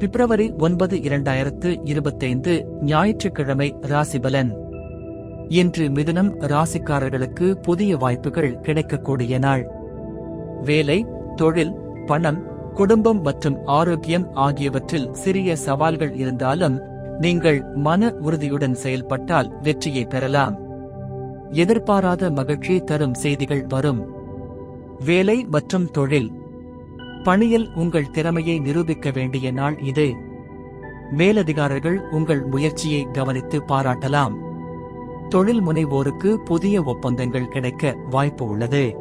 பிப்ரவரி ஒன்பது இரண்டாயிரத்து இருபத்தைந்து ஞாயிற்றுக்கிழமை ராசிபலன். இன்று மிதுனம் ராசிக்காரர்களுக்கு புதிய வாய்ப்புகள் கிடைக்கக்கூடிய நாள். வேலை தொழில் பணம் குடும்பம் மற்றும் ஆரோக்கியம் ஆகியவற்றில் சிறிய சவால்கள் இருந்தாலும் நீங்கள் மன உறுதியுடன் செயல்பட்டால் வெற்றியை பெறலாம். எதிர்பாராத மகிழ்ச்சி தரும் செய்திகள் வரும். வேலை மற்றும் தொழில் பணியில் உங்கள் திறமையை நிரூபிக்க வேண்டிய நாள் இது. மேலதிகாரிகள் உங்கள் முயற்சியை கவனித்து பாராட்டலாம். தொழில் முனைவோருக்கு புதிய ஒப்பந்தங்கள் கிடைக்க வாய்ப்பு உள்ளது.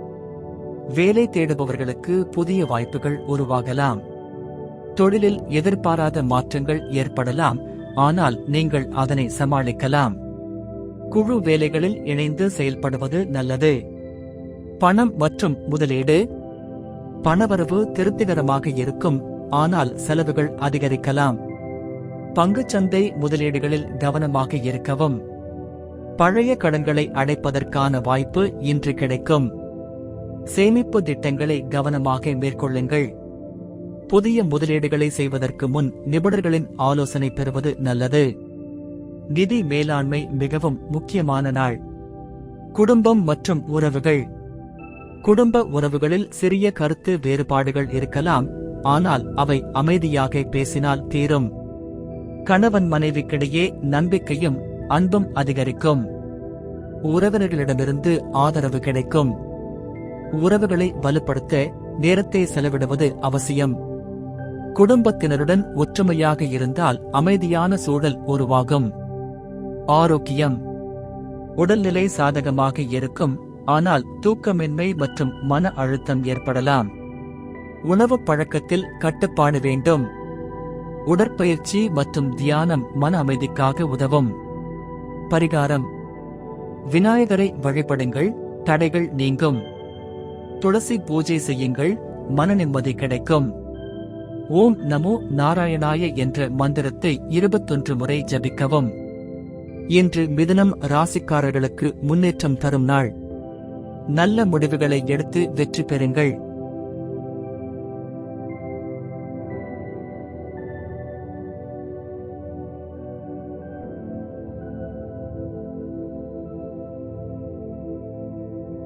வேலை தேடுபவர்களுக்கு புதிய வாய்ப்புகள் உருவாகலாம். தொழிலில் எதிர்பாராத மாற்றங்கள் ஏற்படலாம் ஆனால் நீங்கள் அதனை சமாளிக்கலாம். குழு வேலைகளில் இணைந்து செயல்படுவது நல்லது. பணம் மற்றும் முதலீடு பணவரவு திருப்திகரமாக இருக்கும் ஆனால் செலவுகள் அதிகரிக்கலாம். பங்குச்சந்தை முதலீடுகளில் கவனமாக இருக்கவும். பழைய கடன்களை அடைப்பதற்கான வாய்ப்பு இன்று கிடைக்கும். சேமிப்பு திட்டங்களை கவனமாக மேற்கொள்ளுங்கள். புதிய முதலீடுகளை செய்வதற்கு முன் நிபுணர்களின் ஆலோசனை பெறுவது நல்லது. நிதி மேலாண்மை மிகவும் முக்கியமான நாள். குடும்பம் மற்றும் உறவுகள். குடும்ப உறவுகளில் சிறிய கருத்து வேறுபாடுகள் இருக்கலாம் ஆனால் அவை அமைதியாக பேசினால் தீரும். கணவன் மனைவிக்கிடையே நம்பிக்கையும் அன்பும் அதிகரிக்கும். உறவினர்களிடமிருந்து ஆதரவு கிடைக்கும். உறவுகளை வலுப்படுத்த நேரத்தை செலவிடுவது அவசியம். குடும்பத்தினருடன் ஒற்றுமையாக இருந்தால் அமைதியான சூழல் உருவாகும். ஆரோக்கியம். உடல்நிலை சாதகமாக இருக்கும் ஆனால் தூக்கமின்மை மற்றும் மன அழுத்தம் ஏற்படலாம். உணவு பழக்கத்தில் கட்டுப்பாடு வேண்டும். உடற்பயிற்சி மற்றும் தியானம் மன அமைதிக்காக உதவும். பரிகாரம். விநாயகரை வழிபடுங்கள் தடைகள் நீங்கும். துளசி பூஜை செய்யுங்கள் மன நிம்மதி கிடைக்கும். ஓம் நமோ நாராயணாய என்ற மந்திரத்தை இருபத்தொன்று முறை ஜபிக்கவும். இன்று மிதனம் ராசிக்காரர்களுக்கு முன்னேற்றம் தரும் நாள். நல்ல முடிவுகளை எடுத்து வெற்றி பெறுங்கள்.